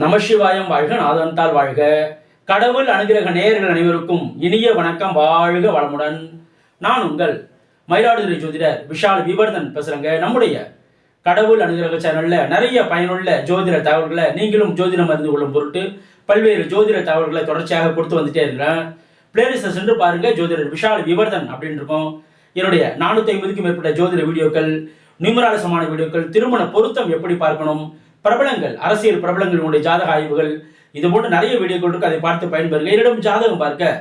நமசிவாயம் வாழ்க நாதன்தால் வாழ்க. கடவுள் அனுகிரக நேயர்கள் அனைவருக்கும் இனிய வணக்கம் வாழ்க வளமுடன். நான் உங்கள் மயிலாடுதுறை ஜோதிடர் விஷால் விவர்தன் பேசுறேங்க. நம்முடைய கடவுள் அனுகிரக சேனல்ல நிறைய பயனுள்ள ஜோதிட தகவல்களை நீங்களும் ஜோதிடம் அறிந்து கொள்ளும் பொருட்டு பல்வேறு ஜோதிட தகவல்களை தொடர்ச்சியாக கொடுத்து வந்துட்டே இருக்கிறேன். பிளேலிஸ்ட்டை சென்று பாருங்க ஜோதிடர் விஷால் விவர்தன் அப்படின்னு இருக்கும். என்னுடைய நானூற்றி ஐம்பதுக்கும் மேற்பட்ட ஜோதிட வீடியோக்கள் நியூமராலசமான வீடியோக்கள் திருமண பொருத்தம் எப்படி பார்க்கணும் பிரபலங்கள் அரசியல் பிரபலங்களுடைய ஜாதக ஆய்வுகள் இது போன்ற நிறைய வீடியோக்கள் இருக்கு அதை பார்த்து பயன்பெறுங்க. என்னிடம் ஜாதகம் பார்க்க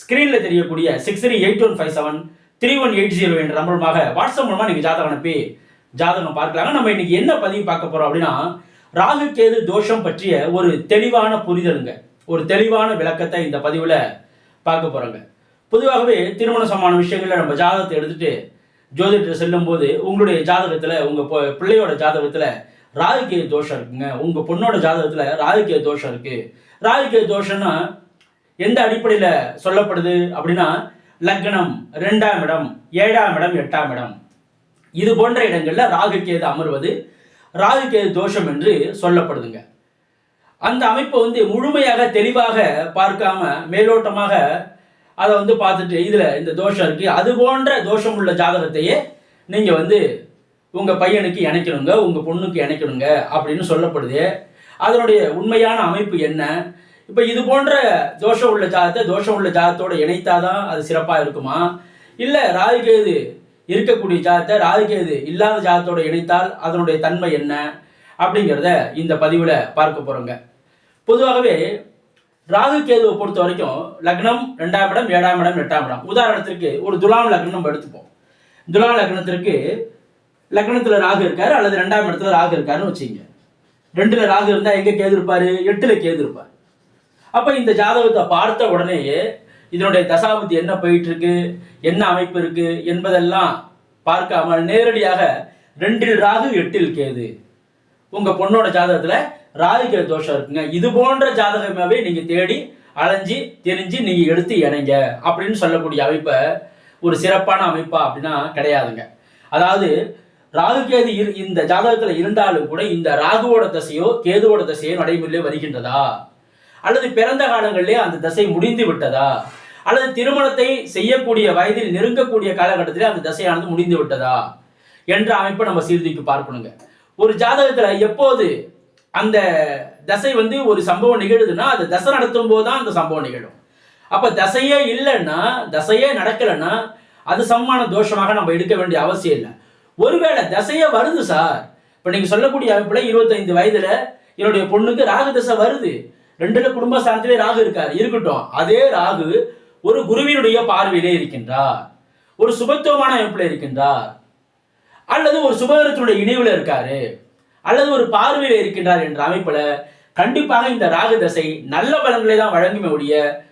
ஸ்கிரீன்ல தெரியக்கூடிய six three eight one five seven three one eight zero என்ற நம்பருமாக வாட்ஸ்அப் மூலமா நீங்க ஜாதகம் அனுப்பி ஜாதகம் பார்க்கலாங்க. நம்ம இன்னைக்கு என்ன பதிவு பார்க்க போறோம் அப்படின்னா ராகு கேது தோஷம் பற்றிய ஒரு தெளிவான புரிதலுங்க. ஒரு தெளிவான விளக்கத்தை இந்த பதிவுல பார்க்க போறோங்க. பொதுவாகவே திருமண சமான விஷயங்களில் நம்ம ஜாதகத்தை எடுத்துட்டு ஜோதிடர் செல்லும் போது உங்களுடைய ஜாதகத்தில் உங்கள் பிள்ளையோட ஜாதகத்தில் ராகுகேது தோஷம் இருக்குங்க. உங்க பொண்ணோட ஜாதகத்துல ராகுகேது தோஷம் இருக்கு. ராகுகேது தோஷம்னா எந்த அடிப்படையில சொல்லப்படுது அப்படின்னா லக்னம் ரெண்டாம் இடம் ஏழாம் இடம் எட்டாம் இடம். இது போன்ற இடங்கள்ல ராகுகேது அமர்வது ராகுகேது தோஷம் என்று சொல்லப்படுதுங்க. அந்த அமைப்பை வந்து முழுமையாக தெளிவாக பார்க்காம மேலோட்டமாக அதை வந்து பார்த்துட்டு இதுல இந்த தோஷம் இருக்கு. அது போன்ற தோஷம் உள்ள ஜாதகத்தையே நீங்க வந்து உங்கள் பையனுக்கு இணைக்கணுங்க உங்கள் பொண்ணுக்கு இணைக்கணுங்க அப்படின்னு சொல்லப்படுது. அதனுடைய உண்மையான அமைப்பு என்ன? இப்போ இது போன்ற தோஷம் உள்ள ஜாதத்தை தோஷம் உள்ள ஜாதத்தோடு இணைத்தாதான் அது சிறப்பாக இருக்குமா? இல்லை ராகுகேது இருக்கக்கூடிய ஜாதத்தை ராகுகேது இல்லாத ஜாதத்தோடு இணைத்தால் அதனுடைய தன்மை என்ன? அப்படிங்கிறத இந்த பதிவில் பார்க்க போகிறோங்க பொதுவாகவே ராகு கேதுவை பொறுத்த வரைக்கும் லக்னம் ரெண்டாம் இடம் ஏழாம் இடம் எட்டாம் இடம். உதாரணத்திற்கு ஒரு துலாம் லக்னம் நம்ம எடுத்துப்போம். துலாம் லக்னத்திற்கு லக்னத்துல ராகு இருக்காரு அல்லது ரெண்டாம் இடத்துல ராகு இருக்காருன்னு வச்சுங்க. ரெண்டுல ராகு இருந்தா எங்க கேது இருப்பாரு? எட்டுல கேது இருப்பாரு. அப்ப இந்த ஜாதகத்தை பார்த்த உடனேயே இதனுடைய தசாபுத்தி என்ன போயிட்டு இருக்கு என்ன அமைப்பு இருக்கு? என்பதெல்லாம் பார்க்காமல் நேரடியாக ரெண்டில் ராகு எட்டில் கேது. உங்க பொண்ணோட ஜாதகத்துல ராகுகேது தோஷம் இருக்குங்க. இது போன்ற ஜாதகமாவே நீங்க தேடி அலைஞ்சு தெரிஞ்சு நீங்க எடுத்து இணைங்க அப்படின்னு சொல்லக்கூடிய அமைப்பை ஒரு சிறப்பான அமைப்பா அப்படின்னா கிடையாதுங்க. அதாவது ராகுகேது இரு இந்த ஜாதகத்துல இருந்தாலும் கூட இந்த ராகுவோட தசையோ கேதுவோட தசையோ நடைமுறையிலே வருகின்றதா? அல்லது பிறந்த காலங்களிலே அந்த தசை முடிந்து விட்டதா? அல்லது திருமணத்தை செய்யக்கூடிய வயதில் நெருங்கக்கூடிய காலகட்டத்திலே அந்த தசையானது முடிந்து விட்டதா? என்ற அமைப்பை நம்ம சீர்தூக்கி பார்க்கணுங்க. ஒரு ஜாதகத்துல எப்போது அந்த தசை வந்து ஒரு சம்பவம் நிகழுதுன்னா அது தசை நடத்தும் போது தான் அந்த சம்பவம் நிகழும். அப்ப தசையே இல்லைன்னா தசையே நடக்கலைன்னா அது சம்மான தோஷமாக நம்ம எடுக்க வேண்டிய அவசியம் இல்லை. ஒருவேளை தசையே வருது சார். இப்ப நீங்க சொல்லக்கூடிய அமைப்புல இருபத்தைந்து வயதுல என்னுடைய பொண்ணுக்கு ராகு தசை வருது. ரெண்டுல குடும்ப ஸ்தானத்திலே ராகு இருக்கார். இருக்கட்டும். அதே ராகு ஒரு குருவினுடைய பார்வையிலே இருக்கின்றார். ஒரு சுபத்துவமான அமைப்புல இருக்கின்றார். அல்லது ஒரு சுபகரத்தினுடைய இணைவுல இருக்காரு. அல்லது ஒரு பார்வையில இருக்கின்றார் என்ற அமைப்புல கண்டிப்பாக இந்த ராகு தசை நல்ல பலன்களை தான் வழங்குமே ஒழிய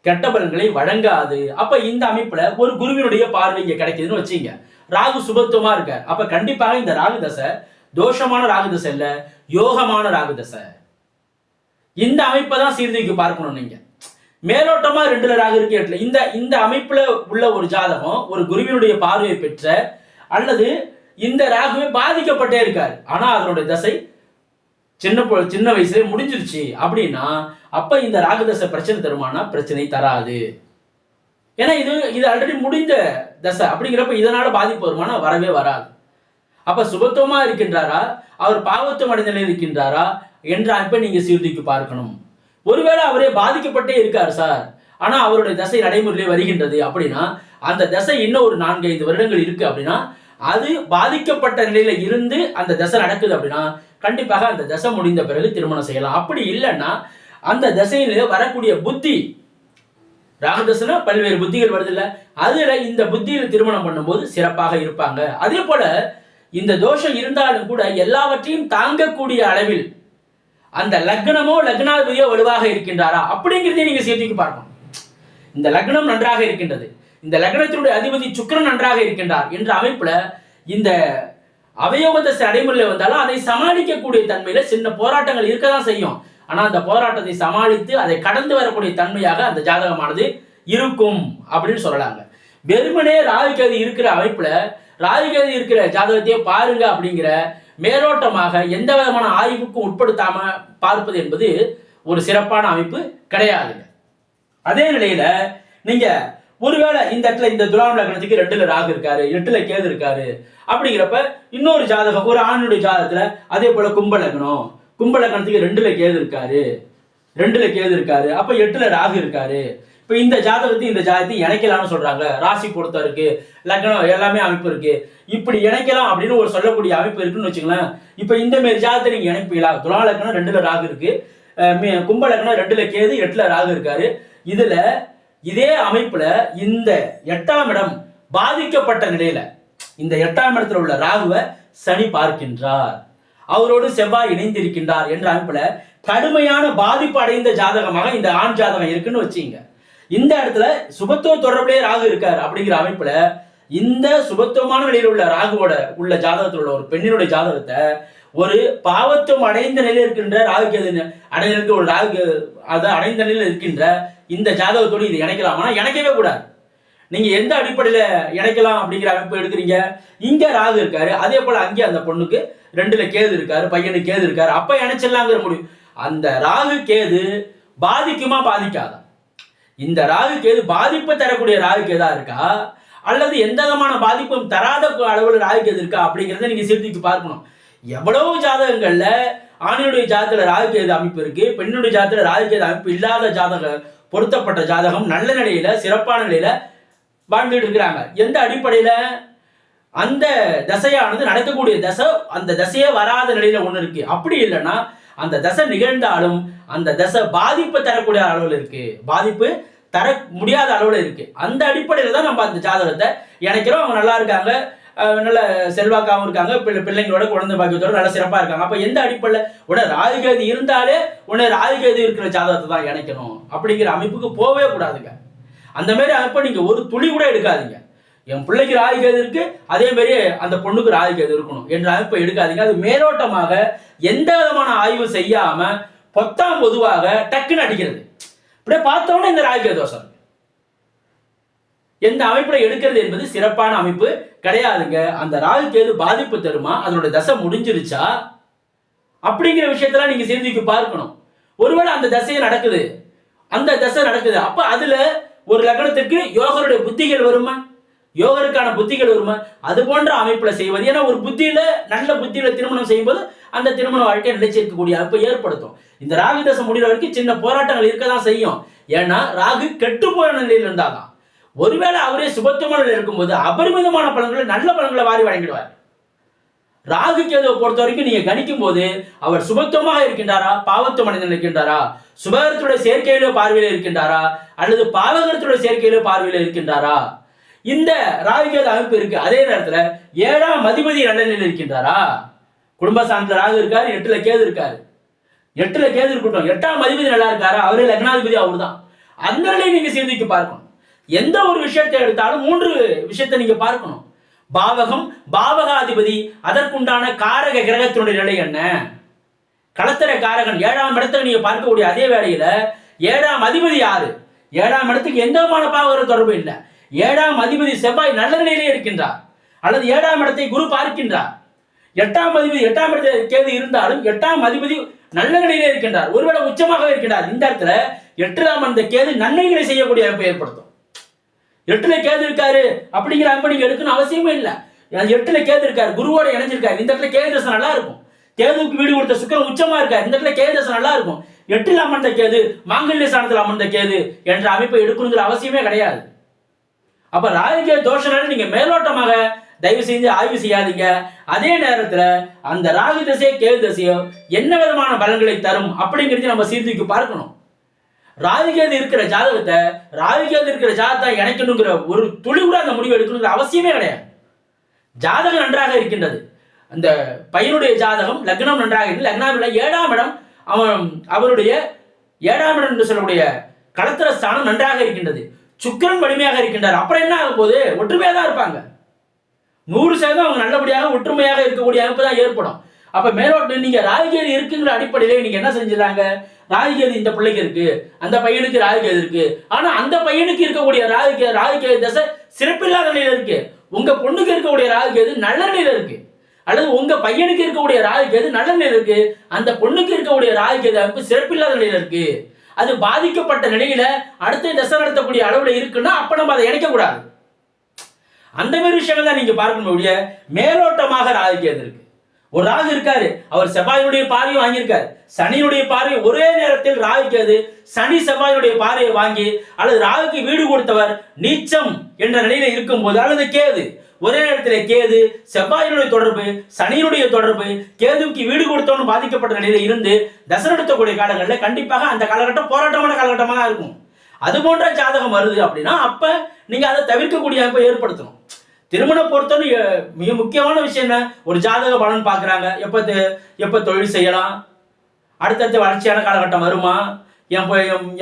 கெட்ட பலன்களை வழங்காது. அப்ப இந்த அமைப்புல ஒரு குருவினுடைய பார்வை இங்க கிடைக்குதுன்னு வச்சுங்க. ராகு சுபத்துவமா இருக்கார். அப்ப கண்டிப்பாக இந்த ராகு தசை தோஷமான ராகு தசை இல்ல யோகமான ராகு தசை இந்த அமைப்பை தான் சீர்தூக்கி பார்க்கணும் நீங்க. மேலோட்டமா ரெண்டுல ராகு இருக்கு எட்டுல இந்த இந்த அமைப்புல உள்ள ஒரு ஜாதகம் ஒரு குருவினுடைய பார்வையை பெற்ற அல்லது இந்த ராகுவே பாதிக்கப்பட்டே இருக்காரு. ஆனா அதனுடைய தசை சின்ன சின்ன வயசுல முடிஞ்சிருச்சு அப்படின்னா அப்ப இந்த ராகு தசை பிரச்சனை தருமானா? பிரச்சனை தராது. ஏன்னா இது இது ஆல்ரெடி முடிந்த தசை. அப்படிங்கிறப்ப இதனால பாதிப்பு வருமானா வரவே வராது. அப்ப சுபத்துவமா இருக்கின்றாரா? அவர் பாவத்துவம் அடைந்த நிலையில் இருக்கின்றாரா? என்ற அமைப்பை நீங்க சீர்தூக்கி பார்க்கணும். ஒருவேளை அவரே பாதிக்கப்பட்டே இருக்கார் சார். ஆனா அவருடைய தசை நடைமுறையிலே வருகின்றது அப்படின்னா அந்த தசை இன்னும் ஒரு நான்கு ஐந்து வருடங்கள் இருக்கு அப்படின்னா அது பாதிக்கப்பட்ட நிலையில இருந்து அந்த தசை நடக்குது அப்படின்னா கண்டிப்பாக அந்த தசை முடிந்த பிறகு திருமணம் செய்யலாம். அப்படி இல்லைன்னா அந்த தசையில வரக்கூடிய புத்தி ராகுதசனா பல்வேறு புத்திகள் வருது இல்ல? அதுல இந்த புத்தியில் திருமணம் பண்ணும்போது சிறப்பாக இருப்பாங்க. அதே போல இந்த தோஷம் இருந்தாலும் கூட எல்லாவற்றையும் தாங்கக்கூடிய அளவில் அந்த லக்னமோ லக்னாதிபதியோ வலுவாக இருக்கின்றாரா? அப்படிங்கிறதே நீங்க சேர்த்துக்கு பார்க்கணும். இந்த லக்னம் நன்றாக இருக்கின்றது. இந்த லக்னத்தினுடைய அதிபதி சுக்கிரன் நன்றாக இருக்கின்றார் என்ற அமைப்புல இந்த அவயோகத்தை நடைமுறையில் வந்தாலும் அதை சமாளிக்கக்கூடிய தன்மையில சின்ன போராட்டங்கள் இருக்க தான் செய்யும். ஆனால் அந்த போராட்டத்தை சமாளித்து அதை கடந்து வரக்கூடிய தன்மையாக அந்த ஜாதகமானது இருக்கும் அப்படின்னு சொல்லலாங்க. வெறுமனே ராகுகேது இருக்கிற அமைப்பில் ராகுகேது இருக்கிற ஜாதகத்தையே பாருங்க அப்படிங்கிற மேலோட்டமாக எந்த விதமான ஆய்வுக்கும் உட்படுத்தாம பார்ப்பது என்பது ஒரு சிறப்பான அமைப்பு கிடையாதுங்க. அதே நிலையில நீங்க ஒருவேளை இந்த இடத்துல இந்த துலாம் லக்னத்துக்கு ரெண்டுல ராகு இருக்காரு எட்டுல கேது இருக்காரு அப்படிங்கிறப்ப இன்னொரு ஜாதகம் ஒரு ஆணுடைய ஜாதகத்துல அதே போல கும்ப லக்னம் கும்பலக்கணத்துக்கு ரெண்டுல கேது இருக்காரு. ரெண்டுல கேது இருக்காரு. அப்ப எட்டுல ராகு இருக்காரு. இப்ப இந்த ஜாதகத்தையும் இந்த ஜாதகத்தையும் இணைக்கலாம்னு சொல்றாங்க. ராசி பொருத்தம் இருக்கு. லக்னம் எல்லாமே அமைப்பு இருக்கு. இப்படி இணைக்கலாம் அப்படின்னு ஒரு சொல்லக்கூடிய அமைப்பு இருக்குன்னு வச்சுக்கலாம் இப்ப இந்த மாதிரி ஜாதகத்தை நீங்க இணைப்பீங்களா? துலா லக்னம் ரெண்டுல ராகு இருக்கு. அஹ் கும்ப லக்னம் ரெண்டுல கேது எட்டுல ராகு இருக்காரு. இதுல இதே அமைப்புல இந்த எட்டாம் இடம் பாதிக்கப்பட்ட நிலையில இந்த எட்டாம் இடத்துல உள்ள ராகுவை சனி பார்க்கின்றார். அவரோடு செவ்வாய் இணைந்திருக்கின்றார் என்ற அமைப்புல கடுமையான பாதிப்பு அடைந்த ஜாதகமாக இந்த ஆண் ஜாதகம் இருக்குன்னு வச்சுங்க. இந்த இடத்துல சுபத்துவ தொடர்புடைய ராகு இருக்கார் அப்படிங்கிற அமைப்புல இந்த சுபத்துவமான நிலையில் உள்ள ராகுவோட உள்ள ஜாதகத்தில் உள்ள ஒரு பெண்ணினுடைய ஜாதகத்தை ஒரு பாவத்துவம் அடைந்த நிலையில் இருக்கின்ற ராகு கேது அடைந்த ஒரு ராகு அதை அடைந்த நிலையில் இருக்கின்ற இந்த ஜாதகத்தோடு இது இணைக்கலாமா இணைக்கவே கூடாது. நீங்க எந்த அடிப்படையில இணைக்கலாம் அப்படிங்கிற அமைப்பு எடுக்கிறீங்க? இங்க ராகு இருக்காரு அதே போல அங்கே அந்த பொண்ணுக்கு ரெண்டுல கேது இருக்காரு பையனுக்கு கேது இருக்காரு. அப்ப இணைச்சிடலாங்கிற முடியும் அந்த ராகு கேது பாதிக்குமா பாதிக்காதா? இந்த ராகு கேது பாதிப்பு தரக்கூடிய ராகு கேதா இருக்கா? அல்லது எந்த விதமான பாதிப்பும் தராத அளவில் ராகு கேது இருக்கா? அப்படிங்கிறத நீங்க சிந்தித்து பார்க்கணும். எவ்வளவு ஜாதகங்கள்ல ஆணினுடைய ஜாதகத்துல ராகு கேது அமைப்பு இருக்கு பெண்ணுடைய ஜாதகத்துல ராகு கேது அமைப்பு இல்லாத ஜாதக பொருத்தப்பட்ட ஜாதகம் நல்ல நிலையில சிறப்பான நிலையில வாழ்ந்துட்டு இருக்கிறாங்க. எந்த அடிப்படையில? அந்த தசையானது நடக்கக்கூடிய தசை அந்த தசையே வராத நிலையில ஒண்ணு இருக்கு. அப்படி இல்லைன்னா அந்த தசை நிகழ்ந்தாலும் அந்த தசை பாதிப்பு தரக்கூடிய அளவில் இருக்கு. பாதிப்பு தர முடியாத அளவில் இருக்கு. அந்த அடிப்படையில தான் நம்ம அந்த ஜாதகத்தை இணைக்கிறோம். அவங்க நல்லா இருக்காங்க. நல்ல செல்வாக்காகவும் இருக்காங்க. பிள்ளை பிள்ளைங்களோட குழந்தை பாக்கியத்தோட நல்ல சிறப்பாக இருக்காங்க. அப்போ எந்த அடிப்படையில்? உடனே ராகுகேது இருந்தாலே உடனே ராகுகேது இருக்கிற ஜாதகத்தை தான் இணைக்கணும். அப்படிங்கிற அமைப்புக்கு போகவே கூடாதுங்க. அந்த மாதிரி அப்போ நீங்கள் ஒரு துளி கூட எடுக்காதீங்க. என் பிள்ளைக்கு ராகுகேது இருக்கு அதே மாதிரி அந்த பொண்ணுக்கு ராகுகேது இருக்கணும் என்ற அமைப்பை எடுக்காதீங்க. அது மேலோட்டமாக எந்த விதமான ஆய்வு செய்யாம பொத்தாம் பொதுவாக டக்குன்னு அடிக்கிறது. அப்படியே பார்த்தோம்னா இந்த ராகுகேது தோஷம் எந்த அமைப்புல எடுக்கிறது என்பது சிறப்பான அமைப்பு கிடையாதுங்க. அந்த ராகு கேது பாதிப்பு தருமா? அதனோட தசை முடிஞ்சிருச்சா? அப்படிங்கிற விஷயத்தெல்லாம் நீங்க சிந்திக்கு பார்க்கணும். ஒருவேளை அந்த தசையை நடக்குது. அந்த தசை நடக்குது. அப்ப அதுல ஒரு லக்னத்திற்கு யோகருடைய புத்திகள் வருமா? யோகருக்கான புத்திகள் வருமா? அது போன்ற அமைப்பில் செய்வது. ஏன்னா ஒரு புத்தியில நல்ல புத்தியில திருமணம் செய்யும்போது அந்த திருமண வாழ்க்கை நிலைச்சிருக்கக்கூடிய அமைப்பை ஏற்படுத்தும். இந்த ராகு தசை முடிகிற வரைக்கும் சின்ன போராட்டங்கள் இருக்க தான் செய்யும். ஏன்னா ராகு கெட்டு போன நிலையில் இருந்தாதான். ஒருவேளை அவரே சுபத்துவமான நிலையில் இருக்கும்போது அபரிமிதமான பலன்களை நல்ல பலன்களை வாரி வழங்கிடுவார். ராகு கேதுவை பொறுத்த வரைக்கும் நீங்க கணிக்கும் போது அவர் சுபத்துவமாக இருக்கின்றாரா? பாவத்துவம் அடைந்து இருக்கின்றாரா சுபகரத்துடைய சேர்க்கையிலோ பார்வையில இருக்கின்றாரா? அல்லது பாவகரத்துடைய சேர்க்கையிலோ பார்வையில இருக்கின்றாரா? இந்த ராகு கேது அமைப்பு இருக்கு. அதே நேரத்துல ஏழாம் மதிபதி நல்ல நிலையில் இருக்கின்றாரா? குடும்ப சார்ந்த ராகு இருக்காரு எட்டுல கேது இருக்காரு. எட்டுல கேது இருக்கட்டும். எட்டாம் அதிபதி நல்லா இருக்காரா? அவரே லக்னாதிபதி அவர்தான். அந்த நிலையை நீங்க சிந்திக்க பார்க்கணும். எந்த ஒரு விஷயத்தை எடுத்தாலும் மூன்று விஷயத்தை நீங்க பார்க்கணும். பாவகம் பாவகாதிபதி. அதற்குண்டான காரக கிரகத்தினுடைய நிலை என்ன? களத்திர காரகன் ஏழாம் இடத்துல நீங்க பார்க்கக்கூடிய அதே வேளையில ஏழாம் அதிபதி யாரு? ஏழாம் இடத்துக்கு எந்த விதமான பாவகர தொடர்பு இல்லை. ஏழாம் அதிபதி செவ்வாய் நல்ல நிலையிலே இருக்கின்றார். அல்லது ஏழாம் இடத்தை குரு பார்க்கின்றார். எட்டாம் அதிபதி எட்டாம் இடத்தில் கேது இருந்தாலும் எட்டாம் அதிபதி நல்ல நிலையிலே இருக்கின்றார். ஒருவேளை உச்சமாக இருக்கின்றார். இந்த இடத்துல எட்டாம் அந்த கேது நன்மைகளை செய்யக்கூடிய அமைப்பை ஏற்படுத்தும். எட்டுல கேது இருக்காரு அப்படிங்கிற அமைப்பு நீங்க எடுக்கணும் அவசியமே இல்லை. எட்டுல கேது இருக்காரு குருவோட இணைஞ்சிருக்காரு. இந்த இடத்துல கேது தசை நல்லா இருக்கும். கேதுக்கு வீடு கொடுத்த சுக்கிரன் உச்சமா இருக்காரு. இந்த இடத்துல கேது தசை நல்லா இருக்கும். எட்டில் அமர்ந்த கேது மாங்கல்ய சாணத்தில் அமர்ந்த கேது என்ற அமைப்பை எடுக்கணுங்கிற அவசியமே கிடையாது. அப்ப ராஜகீய தோஷனால நீங்க மேலோட்டமாக தயவு செஞ்சு ஆய்வு செய்யாதீங்க. அதே நேரத்துல அந்த ராகு தசையோ கேது தசையோ என்ன விதமான பலன்களை தரும் அப்படிங்கிறது நம்ம சீர்தூக்கி பார்க்கணும். ராகுகேது இருக்கிற ஜாதகத்தை ராகுகேது இருக்கிற ஜாதகத்தை இணைக்கணுங்கிற ஒரு துளி கூட அந்த முடிவு எடுக்கணுங்கிற அவசியமே கிடையாது. ஜாதகம் நன்றாக இருக்கின்றது. அந்த பையனுடைய ஜாதகம் லக்னம் நன்றாக இருக்கு லக்னாவில் ஏழாம் இடம் அவன் அவருடைய ஏழாம் இடம் என்று சொல்லக்கூடிய களத்திர ஸ்தானம் நன்றாக இருக்கின்றது. சுக்கிரன் வலிமையாக இருக்கின்றார். அப்புறம் என்ன ஆகும் போது ஒற்றுமையாக தான் இருப்பாங்க. நூறு சதவீதம் அவங்க நல்லபடியாக ஒற்றுமையாக இருக்கக்கூடிய அமைப்பு தான் ஏற்படும். அப்ப மேலோட்டு நீங்க ராகுகேது இருக்குங்கிற அடிப்படையிலே நீங்க என்ன செஞ்சிடறாங்க? ராகுகேது இந்த பிள்ளைக்கு இருக்கு அந்த பையனுக்கு ராகுகேது இருக்கு. ஆனா அந்த பையனுக்கு இருக்கக்கூடிய ராகுகே ராகுகேது தசை சிறப்பில்லாத நிலையில இருக்கு. உங்க பொண்ணுக்கு இருக்கக்கூடிய ராகுகேது நல்ல நிலையில இருக்கு. அல்லது உங்க பையனுக்கு இருக்கக்கூடிய ராகு கேது நல்ல நிலையில இருக்கு. அந்த பொண்ணுக்கு இருக்கக்கூடிய ராகு அமைப்பு சிறப்பில்லாத நிலையில இருக்கு. அது பாதிக்கப்பட்ட நிலையில அடுத்த தசை நடத்தக்கூடிய அளவுல இருக்குன்னா அப்ப நம்ம அதை இணைக்க கூடாது அந்த மாதிரி விஷயங்கள் தான் நீங்க பார்க்கணும் ஒழிய மேலோட்டமாக ராகு இருக்கு. ஒரு ராகு இருக்காரு. அவர் செவ்வாயுடைய பார்வையை வாங்கியிருக்காரு. சனியுடைய பார்வை ஒரே நேரத்தில் ராகு கேது சனி செவ்வாயுடைய பார்வையை வாங்கி அல்லது ராகுக்கு வீடு கொடுத்தவர் நீச்சம் என்ற நிலையில இருக்கும்போது அல்லது கேது. ஒரே நேரத்தில் கேது செவ்வாயினுடைய தொடர்பு சனியினுடைய தொடர்பு கேதுவுக்கு வீடு கொடுத்தவனு பாதிக்கப்பட்ட நிலையில இருந்து தசரடுத்தக்கூடிய காலங்களில் கண்டிப்பாக அந்த காலகட்டம் போராட்டமான காலகட்டமாக இருக்கும். அது போன்ற ஜாதகம் வருது அப்படின்னா அப்ப நீங்க அதை தவிர்க்கக்கூடிய அமைப்பை ஏற்படுத்தணும். திருமணம் பொறுத்தவரை மிக முக்கியமான விஷயம் என்ன? ஒரு ஜாதக பலன் பார்க்குறாங்க. எப்போ எப்போ தொழில் செய்யலாம்? அடுத்தடுத்த வளர்ச்சியான காலகட்டம் வருமா? என்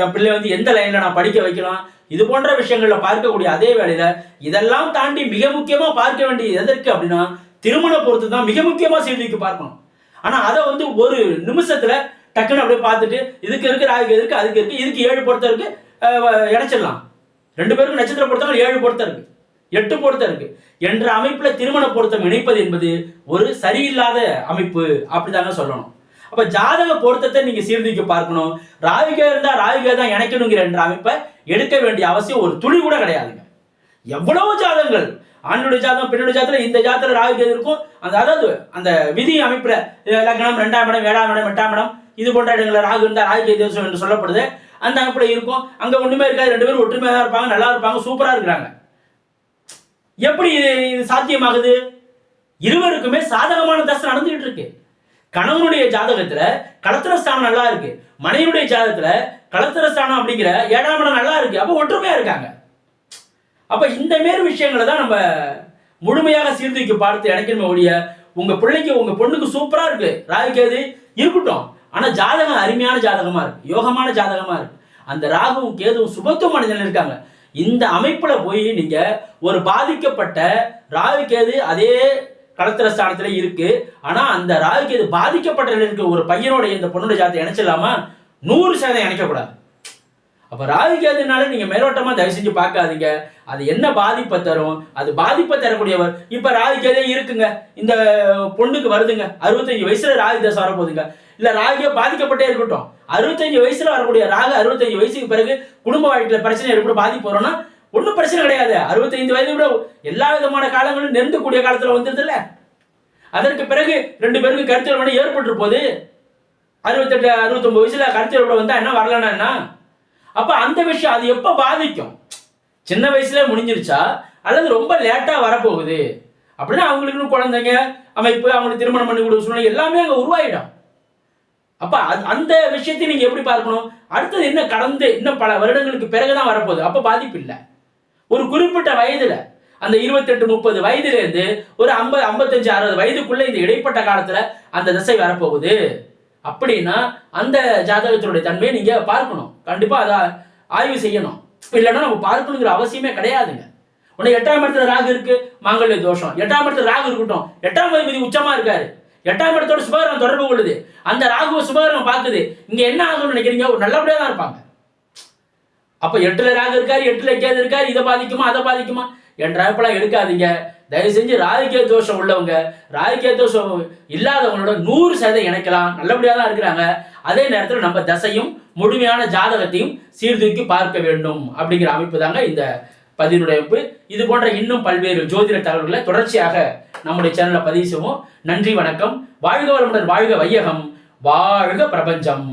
என் பிள்ளை வந்து எந்த லைனில் நான் படிக்க வைக்கலாம்? இது போன்ற விஷயங்களில் பார்க்கக்கூடிய அதே வேலையில் இதெல்லாம் தாண்டி மிக முக்கியமாக பார்க்க வேண்டியது எதற்கு அப்படின்னா திருமண பொறுத்து தான் மிக முக்கியமாக செய்திக்கு பார்க்கணும். ஆனால் அதை வந்து ஒரு நிமிஷத்தில் டக்குன்னு அப்படியே பார்த்துட்டு இதுக்கு இருக்கு அதுக்கு இருக்கு அதுக்கு இருக்கு இதுக்கு ஏழு பொருத்தம் இருக்கு இணைச்சிடலாம். ரெண்டு பேருக்கும் நட்சத்திர பொருத்தம் ஏழு பொருத்தம் இருக்குது எட்டு பொருத்தம் இருக்கு. என்ற அமைப்புல திருமண பொருத்தம் இணைப்பது என்பது ஒரு சரியில்லாத அமைப்பு அப்படிதாங்க சொல்லணும். அப்ப ஜாதக பொருத்தத்தை நீங்க சீர்தூக்கி பார்க்கணும். ராவிகா இருந்தா ராவிகா தான் இணைக்கணுங்கிற என்ற அமைப்பை எடுக்க வேண்டிய அவசியம் ஒரு துளி கூட கிடையாதுங்க. எவ்வளவு ஜாதகங்கள்? ஆணுடைய ஜாதகம் பெண்ணுடைய ஜாதகத்துல இந்த ஜாதகத்துல ராகு கேது இருக்கும். அந்த அதாவது அந்த விதி அமைப்புல லக்னம் ரெண்டாம் இடம் ஏழாம் இடம் எட்டாம் இடம் இது போன்ற இடங்களில் ராகு இருந்தா ராகு கேது என்று சொல்லப்படுது. அந்த அமைப்புல இருக்கும். அங்க ஒண்ணுமே இருக்காது. ரெண்டு பேரும் ஒற்றுமையாக இருப்பாங்க நல்லா இருப்பாங்க சூப்பரா இருக்கிறாங்க. எப்படி இது சாத்தியமாகுது? இருவருக்குமே சாதகமான தசை நடந்துகிட்டு இருக்கு. கணவனுடைய ஜாதகத்துல களத்திர ஸ்தானம் நல்லா இருக்கு. மனைவியுடைய ஜாதகத்துல களத்திர ஸ்தானம் அப்படிங்கிற ஏழாம் இடம் நல்லா இருக்கு. அப்ப ஒற்றுமையா இருக்காங்க. அப்ப இந்த மாரி விஷயங்களை தான் நம்ம முழுமையாக சீர்தூக்கி பார்த்து இணைக்கணுமே ஒழிய உங்க பிள்ளைக்கு உங்க பொண்ணுக்கு சூப்பரா இருக்கு. ராகு இருக்கட்டும். ஆனா ஜாதகம் அருமையான ஜாதகமா இருக்கு. யோகமான ஜாதகமா இருக்கு. அந்த ராகுவும் கேதுவும் சுபத்துவமான நிலையில இருக்காங்க. இந்த அமைப்புல போய் நீங்க ஒரு பாதிக்கப்பட்ட ராகுகேது அதே கடத்திர ஸ்தானத்துல இருக்கு. ஆனா அந்த ராகுகேது பாதிக்கப்பட்ட இருக்க ஒரு பையனோட இந்த பொண்ணோட ஜாத்தை இணைச்சிடலாமா? நூறு சதவீதம் இணைக்கக்கூடாது. அப்ப ராகுகேதுனால நீங்க மேலோட்டமா தயவு செஞ்சு பார்க்காதீங்க. அது என்ன பாதிப்பை தரும்? அது பாதிப்பை தரக்கூடியவர். இப்ப ராகுகேதே இருக்குங்க. இந்த பொண்ணுக்கு வருதுங்க. அறுபத்தஞ்சு வயசுல ராகு தசை வரப்போகுதுங்க. இல்ல ராகியே பாதிக்கப்பட்டே இருக்கட்டும். அறுபத்தஞ்சு வயசுல வரக்கூடிய ராகு அறுபத்தஞ்சு வயசுக்கு பிறகு குடும்ப வாழ்க்கையில பிரச்சனை ஏற்பட்டு பாதிப்பு வரும்னா ஒன்றும் பிரச்சனை கிடையாது. அறுபத்தைந்து வயது விட எல்லா விதமான காலங்களும் நெருங்கக்கூடிய காலத்துல வந்துருது இல்ல அதற்கு பிறகு ரெண்டு பேருக்கும் கருத்து வேறுபாடு ஏற்பட்டு போகுது அறுபத்தெட்டு அறுபத்தொன்பது வயசுல கருத்து வேறுபாடு வந்தா என்ன வரலன்னா அப்போ அப்ப அந்த விஷயம் அது எப்ப பாதிக்கும்? சின்ன வயசுல முடிஞ்சிருச்சா? அல்லது ரொம்ப லேட்டா வரப்போகுது? அப்படின்னா அவங்களுக்கு இன்னும் குழந்தைங்க அமைப்பு அவங்களுக்கு திருமணம் பண்ணி கொடுக்க சூழ்நிலை எல்லாமே அங்கே உருவாயிடும். அப்ப அந்த விஷயத்தை நீங்க எப்படி பார்க்கணும்? அடுத்தது என்ன கடந்து இன்னும் பல வருடங்களுக்கு பிறகுதான் வரப்போகுது. அப்ப பாதிப்பு இல்லை. ஒரு குறிப்பிட்ட வயதுல அந்த இருபத்தெட்டு முப்பது வயதுலேருந்து ஒரு ஐம்பது ஐம்பத்தஞ்சு அறுபது வயதுக்குள்ள இந்த இடைப்பட்ட காலத்துல அந்த திசை வரப்போகுது. அப்படின்னா அந்த ஜாதகத்தினுடைய தன்மையை நீங்க பார்க்கணும். கண்டிப்பா அதை ஆய்வு செய்யணும். இல்லைன்னா நம்ம பார்க்கணுங்கிற அவசியமே கிடையாதுங்க. உன்னை எட்டாம் இடத்துல ராகு இருக்கு மாங்கல்ய தோஷம். எட்டாம் இடத்துல ராகு இருக்கட்டும். எட்டாம் அதிபதி உச்சமா இருக்காரு. எட்டாம் இடத்தோட சுபகரம் தொடர்பு கொள்ளுது. அந்த ராகுவை சுபகரம் பார்க்குது. இங்க என்ன ஆகும்னு நினைக்கிறீங்க? ஒரு நல்லபடியாக தான் இருப்பாங்க. அப்ப எட்டுல ராகு இருக்காரு எட்டுல கேது இருக்காரு இதை பாதிக்குமா அதை பாதிக்குமா? என்ற ராப்பெல்லாம் எடுக்காதீங்க. தயவு செஞ்சு ராஜகிய தோஷம் உள்ளவங்க ராகுகே தோஷம் இல்லாதவங்களோட நூறு சதவீதம் இணைக்கலாம். நல்லபடியாக தான் இருக்கிறாங்க. அதே நேரத்தில் நம்ம தசையும் முழுமையான ஜாதகத்தையும் சீர்தூக்கி பார்க்க வேண்டும் அப்படிங்கிற அமைப்பு தாங்க இந்த பதிவினுடைய இது போன்ற இன்னும் பல்வேறு ஜோதிட தகவல்களை தொடர்ச்சியாக நம்முடைய சேனலை பதிவு செய்வோம். நன்றி வணக்கம். வாழ்க வளமுடன் வாழ்க வையகம். வாழ்க பிரபஞ்சம்.